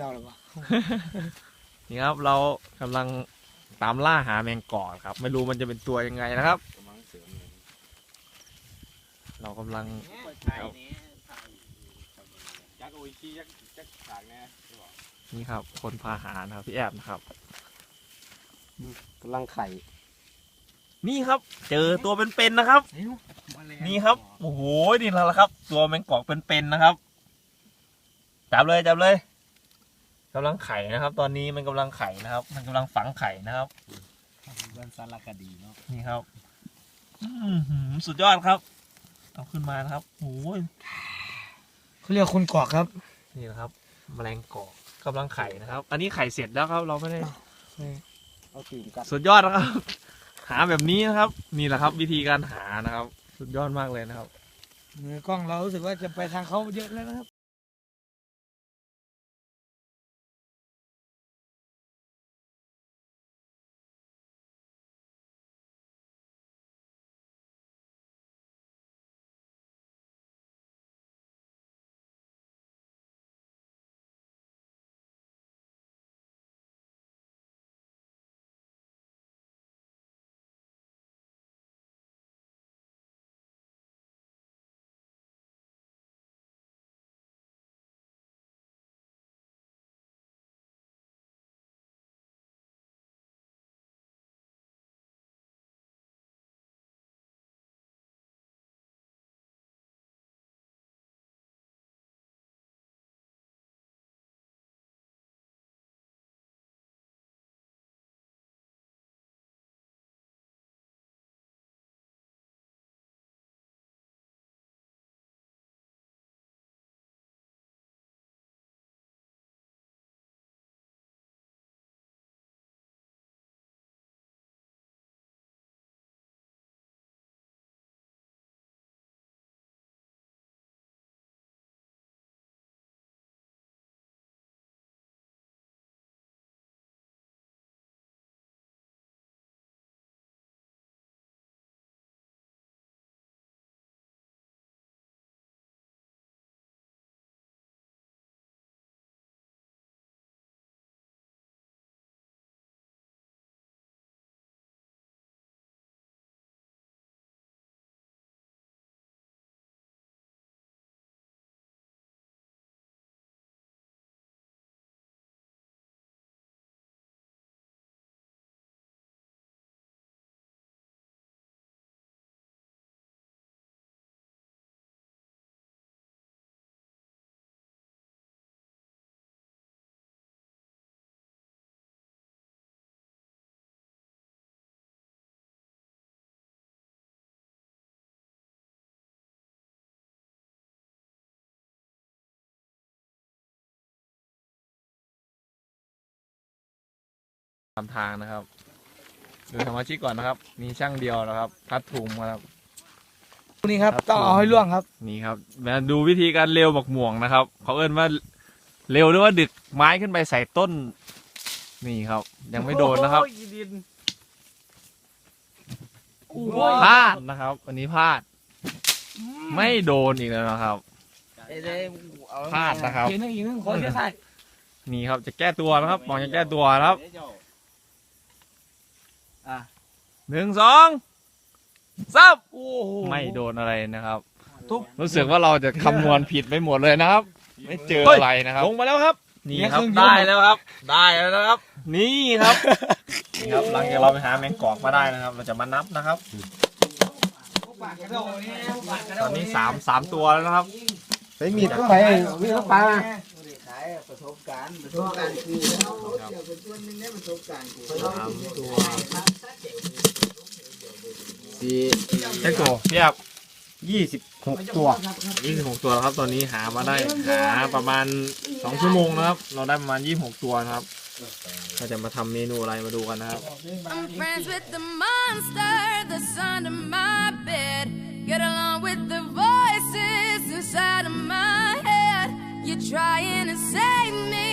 เราหรือเปล่านี่ครับเรากำลังตามล่าหาแมงกอกครับ ไม่รู้มันจะเป็นตัวยังไงนะครับเรากำลังจักโอ้ยขี้จักจักฉากแน่นี่ครับ คนพาหานะครับพี่แอบนะครับ กำลังไข่นี่ครับ เจอตัวเป็นๆนะครับ นี่ครับโอ้โหนี่แล้วละครับ ตัวแมงกอกเป็นๆนะครับจับเลยจับเลย กำลังไข่นะครับ ตอนนี้มันกำลังไข่นะครับ มันกำลังฝังไข่นะครับบ้านสารคดีเนาะนี่ครับอื้อหือสุดยอดครับ เอาขึ้นมานะครับโอ้ยเขาเรียกคนกอกครับ นี่นะครับแมลงกอกกำลังไข่นะครับ อันนี้ไข่เสร็จแล้วครับ เราไม่ได้เอาตีนกัดสุดยอดนะครับ หาแบบนี้นะครับ นี่แหละครับ วิธีการหานะครับ สุดยอดมากเลยนะครับมือกล้องเรารู้สึกว่าจะไปทางเขาเยอะแล้วนะครับ ตามทางนะครับ ดูสมาชิกก่อนนะครับ มีช่างเดียวนะครับ พัดถุงครับนี่ครับครับต้องเอาให้ล่วงครับ นี่ครับมาดูวิธีการเร็วบักหม่วงนะครับ เขาเอิ้นว่าเร็วหรือว่าดึกไม้ขึ้นไปใส่ต้น นี่ครับ ยังไม่โดนนะครับพลาดนะครับ อันนี้พลาด ไม่โดนอีกแล้วนะครับพลาดนะครับอีกนึงอีกนึงขอเชื่อใส่นี่ครับจะแก้ตัวนะครับมองจะแก้ตัวนะครับ หนึ่งสองสามโอ้โหไม่โดนอะไรนะครับ ทุบ รู้สึกว่าเราจะคำนวณผิดไปหมดเลยนะครับ ไม่เจออะไรนะครับ ลงมาแล้วครับ นี่ครับได้แล้วครับ ได้แล้วนะครับ นี่ครับนี่ครับหลังจากเราไปหาแมงกอกมาได้นะครับ เราจะมานับนะครับ ตอนนี้สามสามตัวแล้วนะครับ ใส่มีดเข้าไปมีดเข้าไป อะประสบการณ์ประสบการณ์คือเราเดี๋ยวเป็นส่วนหนึ่งในประสบการณ์คือสามตัวสี่แจ๊กตัวเรียบยี่สิบหกตัวยี่สิบหกตัวครับตอนนี้หามาได้หาประมาณสองชั่วโมงนะครับ เราได้ประมาณยี่สิบหกตัวครับก็จะมาทำเมนูอะไรมาดูกันนะครับ you're trying to save me.